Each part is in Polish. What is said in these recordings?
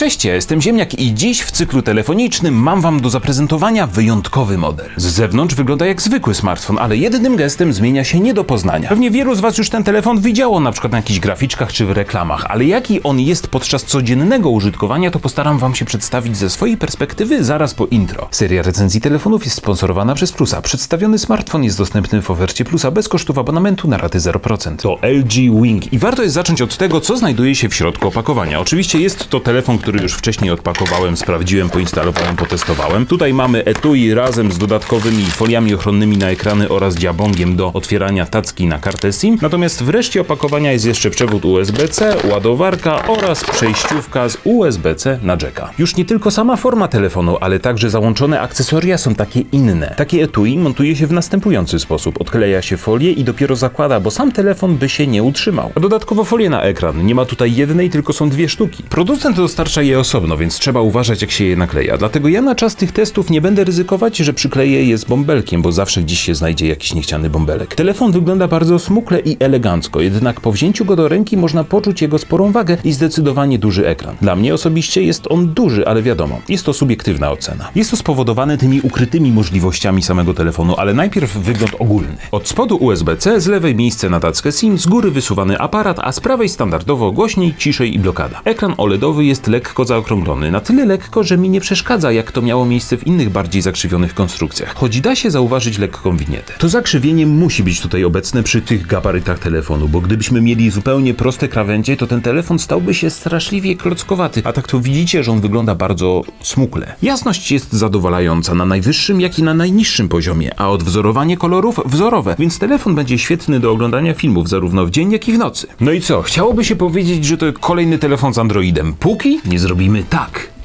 Cześć, ja jestem Ziemniak i dziś w cyklu telefonicznym mam wam do zaprezentowania wyjątkowy model. Z zewnątrz wygląda jak zwykły smartfon, ale jednym gestem zmienia się nie do poznania. Pewnie wielu z was już ten telefon widziało na przykład na jakichś graficzkach czy w reklamach, ale jaki on jest podczas codziennego użytkowania, to postaram wam się przedstawić ze swojej perspektywy zaraz po intro. Seria recenzji telefonów jest sponsorowana przez Plusa. Przedstawiony smartfon jest dostępny w ofercie Plusa bez kosztów abonamentu na raty 0%. To LG Wing i warto jest zacząć od tego, co znajduje się w środku opakowania. Oczywiście jest to telefon, który już wcześniej odpakowałem, sprawdziłem, poinstalowałem, potestowałem. Tutaj mamy etui razem z dodatkowymi foliami ochronnymi na ekrany oraz dziabongiem do otwierania tacki na kartę SIM. Natomiast w reszcie opakowania jest jeszcze przewód USB-C, ładowarka oraz przejściówka z USB-C na jacka. Już nie tylko sama forma telefonu, ale także załączone akcesoria są takie inne. Takie etui montuje się w następujący sposób. Odkleja się folię i dopiero zakłada, bo sam telefon by się nie utrzymał. A dodatkowo folię na ekran. Nie ma tutaj jednej, tylko są dwie sztuki. Producent dostarcza je osobno, więc trzeba uważać jak się je nakleja. Dlatego ja na czas tych testów nie będę ryzykować, że przykleję je z bąbelkiem, bo zawsze gdzieś się znajdzie jakiś niechciany bąbelek. Telefon wygląda bardzo smukle i elegancko, jednak po wzięciu go do ręki można poczuć jego sporą wagę i zdecydowanie duży ekran. Dla mnie osobiście jest on duży, ale wiadomo, jest to subiektywna ocena. Jest to spowodowane tymi ukrytymi możliwościami samego telefonu, ale najpierw wygląd ogólny. Od spodu USB-C, z lewej miejsce na tackę SIM, z góry wysuwany aparat, a z prawej standardowo głośniej, ciszej i blokada. Ekran OLEDowy jest lekko zaokrąglony, na tyle lekko, że mi nie przeszkadza, jak to miało miejsce w innych bardziej zakrzywionych konstrukcjach. Choć da się zauważyć lekką winietę. To zakrzywienie musi być tutaj obecne przy tych gabarytach telefonu, bo gdybyśmy mieli zupełnie proste krawędzie, to ten telefon stałby się straszliwie klockowaty, a tak to widzicie, że on wygląda bardzo smukle. Jasność jest zadowalająca na najwyższym, jak i na najniższym poziomie, a odwzorowanie kolorów wzorowe, więc telefon będzie świetny do oglądania filmów zarówno w dzień, jak i w nocy. No i co? Chciałoby się powiedzieć, że to kolejny telefon z Androidem. Póki nie zrobimy tak.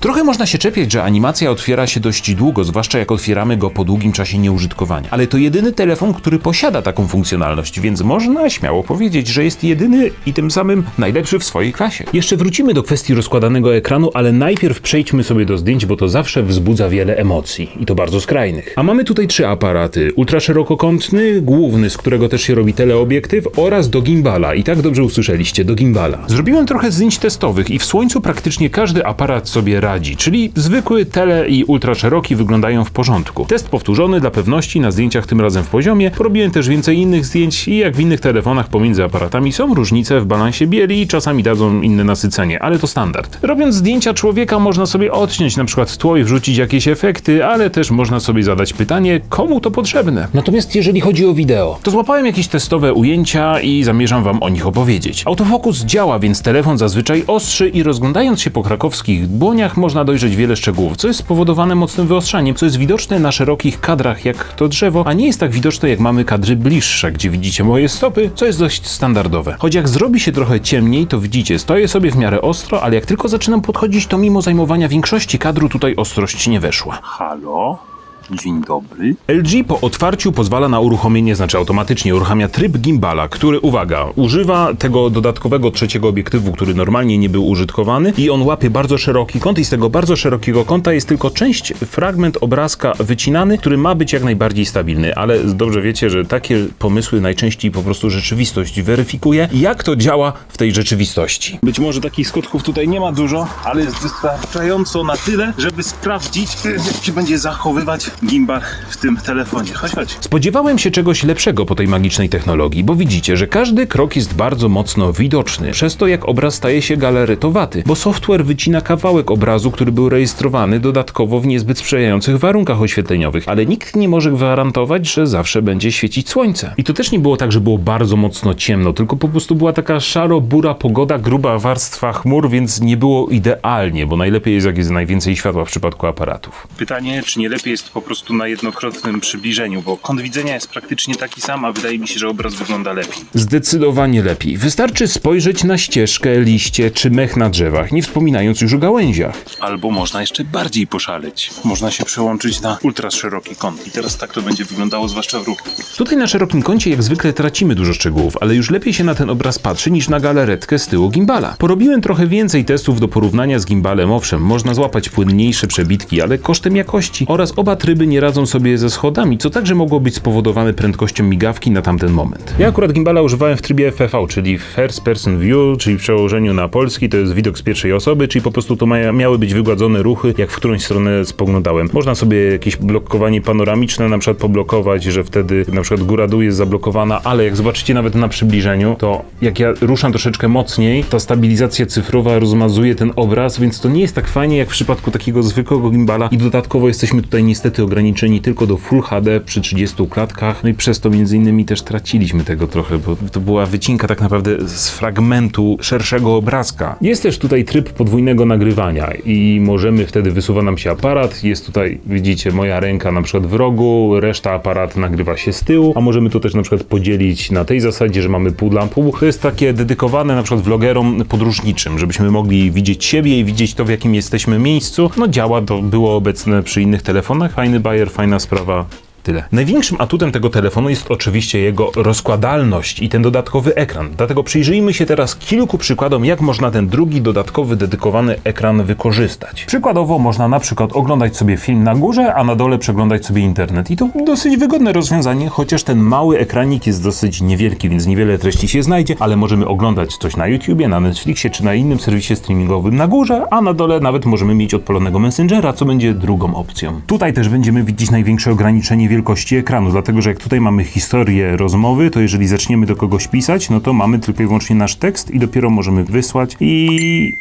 Trochę można się czepiać, że animacja otwiera się dość długo, zwłaszcza jak otwieramy go po długim czasie nieużytkowania. Ale to jedyny telefon, który posiada taką funkcjonalność, więc można śmiało powiedzieć, że jest jedyny i tym samym najlepszy w swojej klasie. Jeszcze wrócimy do kwestii rozkładanego ekranu, ale najpierw przejdźmy sobie do zdjęć, bo to zawsze wzbudza wiele emocji i to bardzo skrajnych. A mamy tutaj trzy aparaty: ultraszerokokątny, główny, z którego też się robi teleobiektyw oraz do gimbala. I tak dobrze usłyszeliście, do gimbala. Zrobiłem trochę zdjęć testowych i w słońcu praktycznie każdy aparat sobie radzi, czyli zwykły tele i ultraszeroki wyglądają w porządku. Test powtórzony dla pewności na zdjęciach tym razem w poziomie. Porobiłem też więcej innych zdjęć i jak w innych telefonach pomiędzy aparatami są różnice w balansie bieli i czasami dadzą inne nasycenie, ale to standard. Robiąc zdjęcia człowieka można sobie odciąć na przykład tło i wrzucić jakieś efekty, ale też można sobie zadać pytanie, komu to potrzebne. Natomiast jeżeli chodzi o wideo, to złapałem jakieś testowe ujęcia i zamierzam wam o nich opowiedzieć. Autofokus działa, więc telefon zazwyczaj ostrzy i rozglądając się po krakowskich dłoniach można dojrzeć wiele szczegółów, co jest spowodowane mocnym wyostrzaniem, co jest widoczne na szerokich kadrach jak to drzewo, a nie jest tak widoczne jak mamy kadry bliższe, gdzie widzicie moje stopy, co jest dość standardowe. Choć jak zrobi się trochę ciemniej, to widzicie, stoję sobie w miarę ostro, ale jak tylko zaczynam podchodzić, to mimo zajmowania większości kadru tutaj ostrość nie weszła. Halo? Dzień dobry. LG po otwarciu pozwala na uruchomienie, znaczy automatycznie uruchamia tryb gimbala, który, uwaga, używa tego dodatkowego trzeciego obiektywu, który normalnie nie był użytkowany i on łapie bardzo szeroki kąt i z tego bardzo szerokiego kąta jest tylko część, fragment obrazka wycinany, który ma być jak najbardziej stabilny, ale dobrze wiecie, że takie pomysły najczęściej po prostu rzeczywistość weryfikuje. Jak to działa w tej rzeczywistości? Być może takich skutków tutaj nie ma dużo, ale jest wystarczająco na tyle, żeby sprawdzić, jak się będzie zachowywać gimbal w tym telefonie. Chodź, chodź. Spodziewałem się czegoś lepszego po tej magicznej technologii, bo widzicie, że każdy krok jest bardzo mocno widoczny, przez to jak obraz staje się galeretowaty, bo software wycina kawałek obrazu, który był rejestrowany dodatkowo w niezbyt sprzyjających warunkach oświetleniowych, ale nikt nie może gwarantować, że zawsze będzie świecić słońce. I to też nie było tak, że było bardzo mocno ciemno, tylko po prostu była taka szaro-bura pogoda, gruba warstwa chmur, więc nie było idealnie, bo najlepiej jest jak jest najwięcej światła w przypadku aparatów. Pytanie, czy nie lepiej jest po prostu na jednokrotnym przybliżeniu, bo kąt widzenia jest praktycznie taki sam, a wydaje mi się, że obraz wygląda lepiej. Zdecydowanie lepiej. Wystarczy spojrzeć na ścieżkę, liście czy mech na drzewach, nie wspominając już o gałęziach. Albo można jeszcze bardziej poszaleć. Można się przełączyć na ultra szeroki kąt i teraz tak to będzie wyglądało, zwłaszcza w ruchu. Tutaj na szerokim kącie jak zwykle tracimy dużo szczegółów, ale już lepiej się na ten obraz patrzy niż na galaretkę z tyłu gimbala. Porobiłem trochę więcej testów do porównania z gimbalem, owszem, można złapać płynniejsze przebitki, ale kosztem jakości oraz oba tryby tryby nie radzą sobie ze schodami, co także mogło być spowodowane prędkością migawki na tamten moment. Ja akurat gimbala używałem w trybie FPV, czyli First Person View, czyli w przełożeniu na polski to jest widok z pierwszej osoby, czyli po prostu to miały być wygładzone ruchy, jak w którąś stronę spoglądałem. Można sobie jakieś blokowanie panoramiczne na przykład poblokować, że wtedy na przykład góra dół jest zablokowana, ale jak zobaczycie nawet na przybliżeniu, to jak ja ruszam troszeczkę mocniej, ta stabilizacja cyfrowa rozmazuje ten obraz, więc to nie jest tak fajnie jak w przypadku takiego zwykłego gimbala i dodatkowo jesteśmy tutaj niestety ograniczeni tylko do Full HD przy 30 klatkach, no i przez to między innymi też traciliśmy tego trochę, bo to była wycinka tak naprawdę z fragmentu szerszego obrazka. Jest też tutaj tryb podwójnego nagrywania i możemy wtedy wysuwa nam się aparat, jest tutaj widzicie moja ręka na przykład w rogu, reszta aparatu nagrywa się z tyłu, a możemy to też na przykład podzielić na tej zasadzie, że mamy pół dla pół. To jest takie dedykowane na przykład vlogerom podróżniczym, żebyśmy mogli widzieć siebie i widzieć to w jakim jesteśmy miejscu. No działa, to było obecne przy innych telefonach. Fajny bajer, fajna sprawa. Tyle. Największym atutem tego telefonu jest oczywiście jego rozkładalność i ten dodatkowy ekran. Dlatego przyjrzyjmy się teraz kilku przykładom, jak można ten drugi dodatkowy dedykowany ekran wykorzystać. Przykładowo można na przykład oglądać sobie film na górze, a na dole przeglądać sobie internet. I to dosyć wygodne rozwiązanie, chociaż ten mały ekranik jest dosyć niewielki, więc niewiele treści się znajdzie, ale możemy oglądać coś na YouTubie, na Netflixie czy na innym serwisie streamingowym na górze, a na dole nawet możemy mieć odpalonego Messengera, co będzie drugą opcją. Tutaj też będziemy widzieć największe ograniczenie wielkości ekranu, dlatego że jak tutaj mamy historię rozmowy, to jeżeli zaczniemy do kogoś pisać, no to mamy tylko i wyłącznie nasz tekst i dopiero możemy wysłać i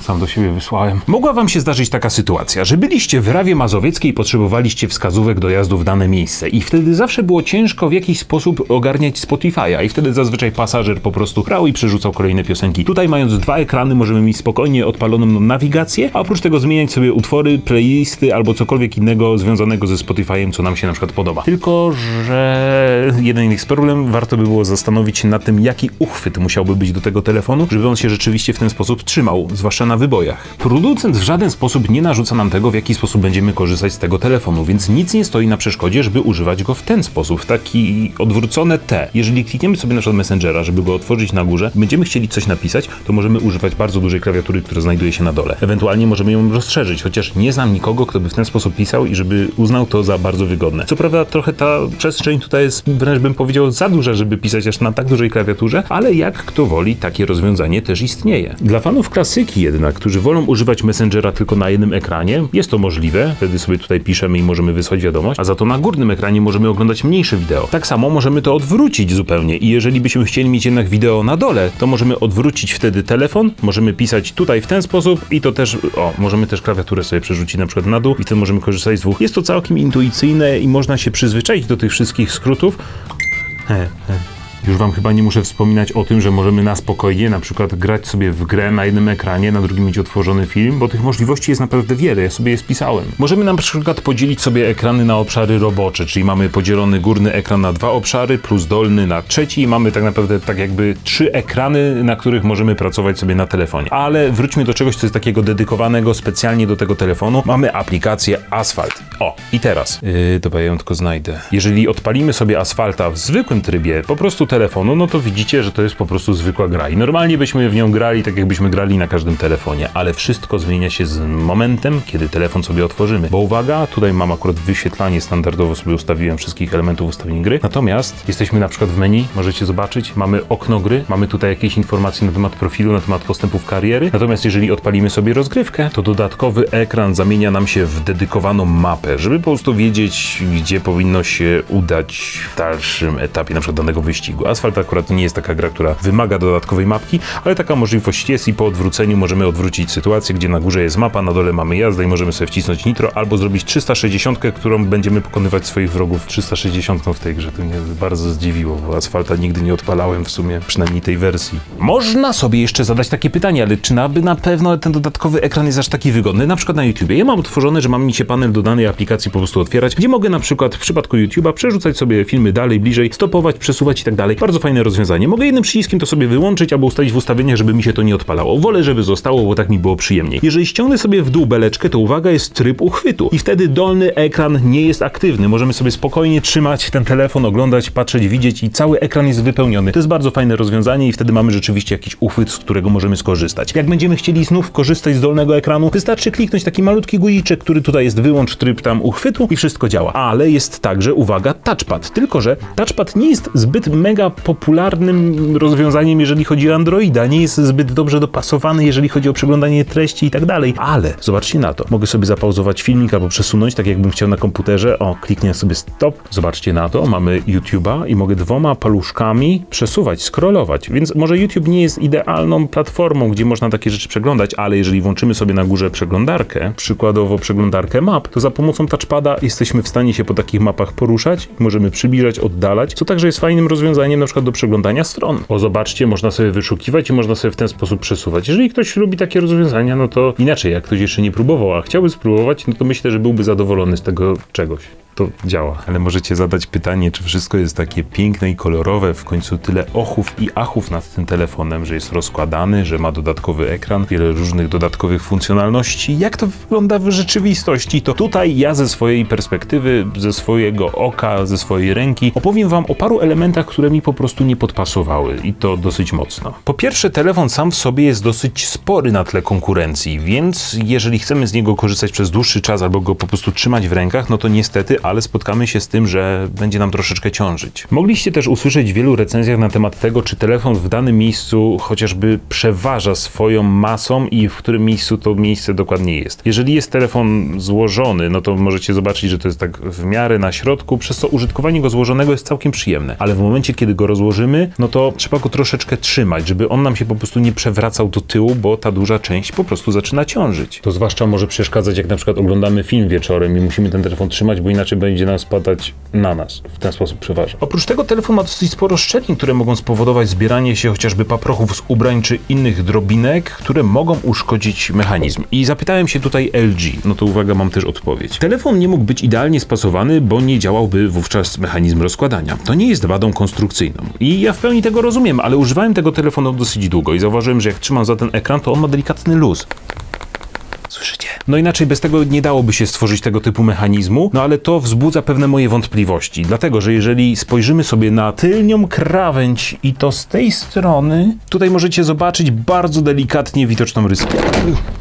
sam do siebie wysłałem. Mogła wam się zdarzyć taka sytuacja, że byliście w Rawie Mazowieckiej i potrzebowaliście wskazówek dojazdu w dane miejsce i wtedy zawsze było ciężko w jakiś sposób ogarniać Spotify'a i wtedy zazwyczaj pasażer po prostu brał i przerzucał kolejne piosenki. Tutaj mając dwa ekrany możemy mieć spokojnie odpaloną nawigację, a oprócz tego zmieniać sobie utwory, playlisty albo cokolwiek innego związanego ze Spotify'em, co nam się na przykład podoba. Tylko, że jeden jest problem, warto by było zastanowić się nad tym, jaki uchwyt musiałby być do tego telefonu, żeby on się rzeczywiście w ten sposób trzymał, zwłaszcza na wybojach. Producent w żaden sposób nie narzuca nam tego, w jaki sposób będziemy korzystać z tego telefonu, więc nic nie stoi na przeszkodzie, żeby używać go w ten sposób, w taki odwrócone T. Jeżeli klikniemy sobie na przykład Messengera, żeby go otworzyć na górze, będziemy chcieli coś napisać, to możemy używać bardzo dużej klawiatury, która znajduje się na dole. Ewentualnie możemy ją rozszerzyć, chociaż nie znam nikogo, kto by w ten sposób pisał i żeby uznał to za bardzo wygodne. Co prawda trochę ta przestrzeń tutaj jest wręcz bym powiedział za duża, żeby pisać aż na tak dużej klawiaturze, ale jak kto woli, takie rozwiązanie też istnieje. Dla fanów klasyki jednak, którzy wolą używać Messengera tylko na jednym ekranie, jest to możliwe, wtedy sobie tutaj piszemy i możemy wysłać wiadomość, a za to na górnym ekranie możemy oglądać mniejsze wideo. Tak samo możemy to odwrócić zupełnie i jeżeli byśmy chcieli mieć jednak wideo na dole, to możemy odwrócić wtedy telefon, możemy pisać tutaj w ten sposób i to też, o, możemy też klawiaturę sobie przerzucić na przykład na dół i wtedy możemy korzystać z dwóch. Jest to całkiem intuicyjne i można się przyzwyczaić do tych wszystkich skrótów. He, he. Już wam chyba nie muszę wspominać o tym, że możemy na spokojnie na przykład grać sobie w grę na jednym ekranie, na drugim mieć otworzony film, bo tych możliwości jest naprawdę wiele, ja sobie je spisałem. Możemy na przykład podzielić sobie ekrany na obszary robocze, czyli mamy podzielony górny ekran na dwa obszary, plus dolny na trzeci i mamy tak naprawdę tak jakby trzy ekrany, na których możemy pracować sobie na telefonie. Ale wróćmy do czegoś, co jest takiego dedykowanego specjalnie do tego telefonu. Mamy aplikację Asphalt. O, i teraz. Yy, dobra, ja ją tylko znajdę. Jeżeli odpalimy sobie Asfalta w zwykłym trybie, po prostu telefonu, no to widzicie, że to jest po prostu zwykła gra. I normalnie byśmy w nią grali tak, jakbyśmy grali na każdym telefonie, ale wszystko zmienia się z momentem, kiedy telefon sobie otworzymy. Bo uwaga, tutaj mam akurat wyświetlanie standardowo sobie ustawiłem wszystkich elementów ustawień gry. Natomiast jesteśmy na przykład w menu, możecie zobaczyć, mamy okno gry, mamy tutaj jakieś informacje na temat profilu, na temat postępów kariery. Natomiast jeżeli odpalimy sobie rozgrywkę, to dodatkowy ekran zamienia nam się w dedykowaną mapę, żeby po prostu wiedzieć, gdzie powinno się udać w dalszym etapie na przykład danego wyścigu. Asfalt akurat nie jest taka gra, która wymaga dodatkowej mapki, ale taka możliwość jest i po odwróceniu możemy odwrócić sytuację, gdzie na górze jest mapa, na dole mamy jazdę i możemy sobie wcisnąć nitro albo zrobić 360, którą będziemy pokonywać swoich wrogów 360 w tej grze. To mnie bardzo zdziwiło, bo Asfalta nigdy nie odpalałem w sumie, przynajmniej tej wersji. Można sobie jeszcze zadać takie pytanie, ale czy aby na pewno ten dodatkowy ekran jest aż taki wygodny? Na przykład na YouTubie. Ja mam otworzone, że mam mi się panel do danej aplikacji po prostu otwierać, gdzie mogę na przykład w przypadku YouTube'a przerzucać sobie filmy dalej, bliżej, stopować, przesuwać i tak dalej. Dalej. Bardzo fajne rozwiązanie. Mogę jednym przyciskiem to sobie wyłączyć albo ustalić w ustawieniach, żeby mi się to nie odpalało. Wolę, żeby zostało, bo tak mi było przyjemniej. Jeżeli ściągnę sobie w dół beleczkę, to uwaga, jest tryb uchwytu. I wtedy dolny ekran nie jest aktywny. Możemy sobie spokojnie trzymać ten telefon, oglądać, patrzeć, widzieć i cały ekran jest wypełniony. To jest bardzo fajne rozwiązanie i wtedy mamy rzeczywiście jakiś uchwyt, z którego możemy skorzystać. Jak będziemy chcieli znów korzystać z dolnego ekranu, wystarczy kliknąć taki malutki guziczek, który tutaj jest wyłącz tryb tam uchwytu i wszystko działa. Ale jest także, uwaga, touchpad. Tylko, że touchpad nie jest zbyt mega popularnym rozwiązaniem, jeżeli chodzi o Androida. Nie jest zbyt dobrze dopasowany, jeżeli chodzi o przeglądanie treści i tak dalej. Ale zobaczcie na to. Mogę sobie zapauzować filmik albo przesunąć, tak jakbym chciał na komputerze. O, kliknę sobie stop. Zobaczcie na to. Mamy YouTube'a i mogę dwoma paluszkami przesuwać, scrollować. Więc może YouTube nie jest idealną platformą, gdzie można takie rzeczy przeglądać, ale jeżeli włączymy sobie na górze przeglądarkę, przykładowo przeglądarkę map, to za pomocą touchpada jesteśmy w stanie się po takich mapach poruszać, możemy przybliżać, oddalać, co także jest fajnym rozwiązaniem na przykład do przeglądania stron. O, zobaczcie, można sobie wyszukiwać i można sobie w ten sposób przesuwać. Jeżeli ktoś lubi takie rozwiązania, no to inaczej, jak ktoś jeszcze nie próbował, a chciałby spróbować, no to myślę, że byłby zadowolony z tego czegoś to działa. Ale możecie zadać pytanie, czy wszystko jest takie piękne i kolorowe, w końcu tyle ochów i achów nad tym telefonem, że jest rozkładany, że ma dodatkowy ekran, wiele różnych dodatkowych funkcjonalności. Jak to wygląda w rzeczywistości? To tutaj ja ze swojej perspektywy, ze swojego oka, ze swojej ręki opowiem wam o paru elementach, które mi po prostu nie podpasowały i to dosyć mocno. Po pierwsze, telefon sam w sobie jest dosyć spory na tle konkurencji, więc jeżeli chcemy z niego korzystać przez dłuższy czas albo go po prostu trzymać w rękach, no to niestety ale spotkamy się z tym, że będzie nam troszeczkę ciążyć. Mogliście też usłyszeć w wielu recenzjach na temat tego, czy telefon w danym miejscu chociażby przeważa swoją masą i w którym miejscu to miejsce dokładnie jest. Jeżeli jest telefon złożony, no to możecie zobaczyć, że to jest tak w miarę na środku, przez co użytkowanie go złożonego jest całkiem przyjemne. Ale w momencie, kiedy go rozłożymy, no to trzeba go troszeczkę trzymać, żeby on nam się po prostu nie przewracał do tyłu, bo ta duża część po prostu zaczyna ciążyć. To zwłaszcza może przeszkadzać, jak na przykład oglądamy film wieczorem i musimy ten telefon trzymać, bo inaczej będzie nam spadać na nas. W ten sposób przeważa. Oprócz tego telefon ma dosyć sporo szczelin, które mogą spowodować zbieranie się chociażby paprochów z ubrań czy innych drobinek, które mogą uszkodzić mechanizm. I zapytałem się tutaj LG. No to uwaga, mam też odpowiedź. Telefon nie mógł być idealnie spasowany, bo nie działałby wówczas mechanizm rozkładania. To nie jest wadą konstrukcyjną. I ja w pełni tego rozumiem, ale używałem tego telefonu dosyć długo i zauważyłem, że jak trzymam za ten ekran, to on ma delikatny luz. Słyszycie? No inaczej bez tego nie dałoby się stworzyć tego typu mechanizmu, no ale to wzbudza pewne moje wątpliwości, dlatego że jeżeli spojrzymy sobie na tylnią krawędź i to z tej strony, tutaj możecie zobaczyć bardzo delikatnie widoczną ryskę.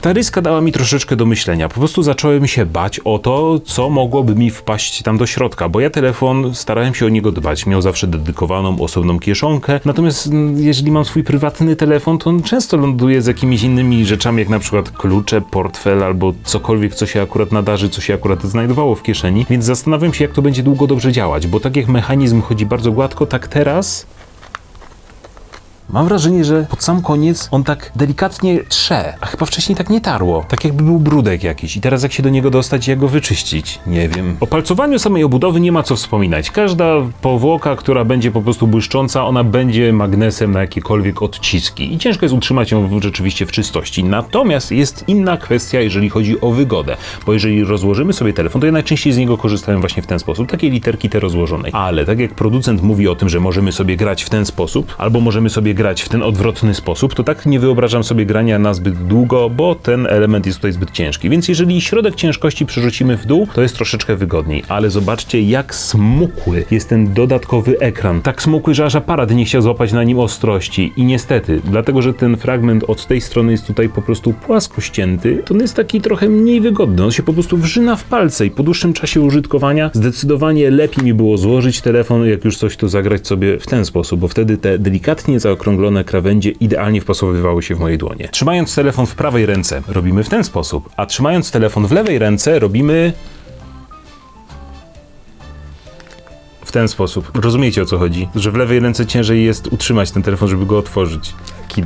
Ta ryska dała mi troszeczkę do myślenia. Po prostu zacząłem się bać o to, co mogłoby mi wpaść tam do środka, bo ja telefon starałem się o niego dbać. Miał zawsze dedykowaną osobną kieszonkę. Natomiast mm, jeżeli mam swój prywatny telefon, to on często ląduje z jakimiś innymi rzeczami, jak na przykład klucze, portfel albo cokolwiek, co się akurat nadarzy, co się akurat znajdowało w kieszeni. Więc zastanawiam się, jak to będzie długo dobrze działać, bo tak jak mechanizm chodzi bardzo gładko, tak teraz Mam wrażenie, że pod sam koniec on tak delikatnie trze, a chyba wcześniej tak nie tarło. Tak jakby był brudek jakiś i teraz jak się do niego dostać, jak go wyczyścić? Nie wiem. O palcowaniu samej obudowy nie ma co wspominać. Każda powłoka, która będzie po prostu błyszcząca, ona będzie magnesem na jakiekolwiek odciski i ciężko jest utrzymać ją w, rzeczywiście w czystości. Natomiast jest inna kwestia, jeżeli chodzi o wygodę, bo jeżeli rozłożymy sobie telefon, to ja najczęściej z niego korzystałem właśnie w ten sposób, takiej literki te rozłożonej. Ale tak jak producent mówi o tym, że możemy sobie grać w ten sposób, albo możemy sobie grać w ten odwrotny sposób, to tak nie wyobrażam sobie grania na zbyt długo, bo ten element jest tutaj zbyt ciężki. Więc jeżeli środek ciężkości przerzucimy w dół, to jest troszeczkę wygodniej. Ale zobaczcie, jak smukły jest ten dodatkowy ekran. Tak smukły, że aż aparat nie chciał złapać na nim ostrości. I niestety, dlatego że ten fragment od tej strony jest tutaj po prostu płasko ścięty, to on jest taki trochę mniej wygodny. On się po prostu wrzyna w palce i po dłuższym czasie użytkowania zdecydowanie lepiej mi było złożyć telefon, jak już coś to zagrać sobie w ten sposób, bo wtedy te delikatnie zaokrąglone krawędzie idealnie wpasowywały się w moje dłonie. Trzymając telefon w prawej ręce robimy w ten sposób, a trzymając telefon w lewej ręce robimy w ten sposób. Rozumiecie o co chodzi? Że w lewej ręce ciężej jest utrzymać ten telefon, żeby go otworzyć.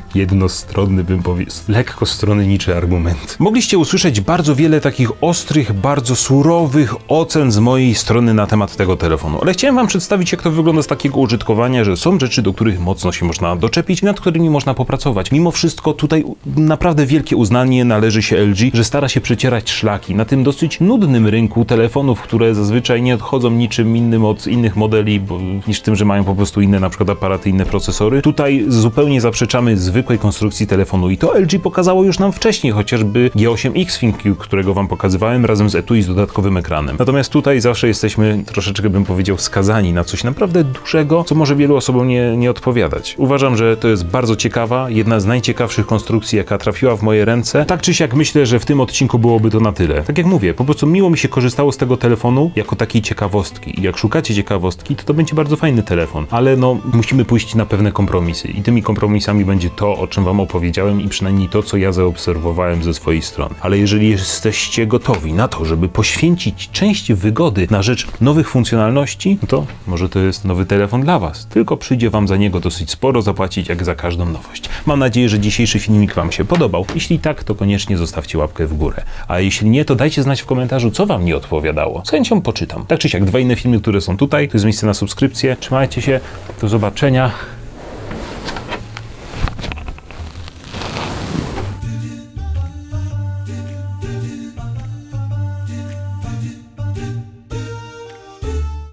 Taki jednostronny, bym powiedział, lekko stronniczy argument. Mogliście usłyszeć bardzo wiele takich ostrych, bardzo surowych ocen z mojej strony na temat tego telefonu, ale chciałem wam przedstawić, jak to wygląda z takiego użytkowania, że są rzeczy, do których mocno się można doczepić, nad którymi można popracować. Mimo wszystko tutaj naprawdę wielkie uznanie należy się LG, że stara się przecierać szlaki na tym dosyć nudnym rynku telefonów, które zazwyczaj nie odchodzą niczym innym od innych modeli, bo, niż tym, że mają po prostu inne na przykład aparaty, inne procesory. Tutaj zupełnie zaprzeczamy zwykłej konstrukcji telefonu i to LG pokazało już nam wcześniej, chociażby G8X ThinQ, którego wam pokazywałem razem z etui z dodatkowym ekranem. Natomiast tutaj zawsze jesteśmy troszeczkę, bym powiedział, skazani na coś naprawdę dużego, co może wielu osobom nie, nie odpowiadać. Uważam, że to jest bardzo ciekawa, jedna z najciekawszych konstrukcji, jaka trafiła w moje ręce. Tak czy siak myślę, że w tym odcinku byłoby to na tyle. Tak jak mówię, po prostu miło mi się korzystało z tego telefonu jako takiej ciekawostki. I jak szukacie ciekawostki, to to będzie bardzo fajny telefon, ale no musimy pójść na pewne kompromisy. I tymi kompromisami będzie to, o czym wam opowiedziałem i przynajmniej to, co ja zaobserwowałem ze swojej strony. Ale jeżeli jesteście gotowi na to, żeby poświęcić część wygody na rzecz nowych funkcjonalności, no to może to jest nowy telefon dla was. Tylko przyjdzie wam za niego dosyć sporo zapłacić, jak za każdą nowość. Mam nadzieję, że dzisiejszy filmik wam się podobał. Jeśli tak, to koniecznie zostawcie łapkę w górę. A jeśli nie, to dajcie znać w komentarzu, co wam nie odpowiadało. Z chęcią poczytam. Tak czy siak, dwa inne filmy, które są tutaj, to jest miejsce na subskrypcję. Trzymajcie się, do zobaczenia.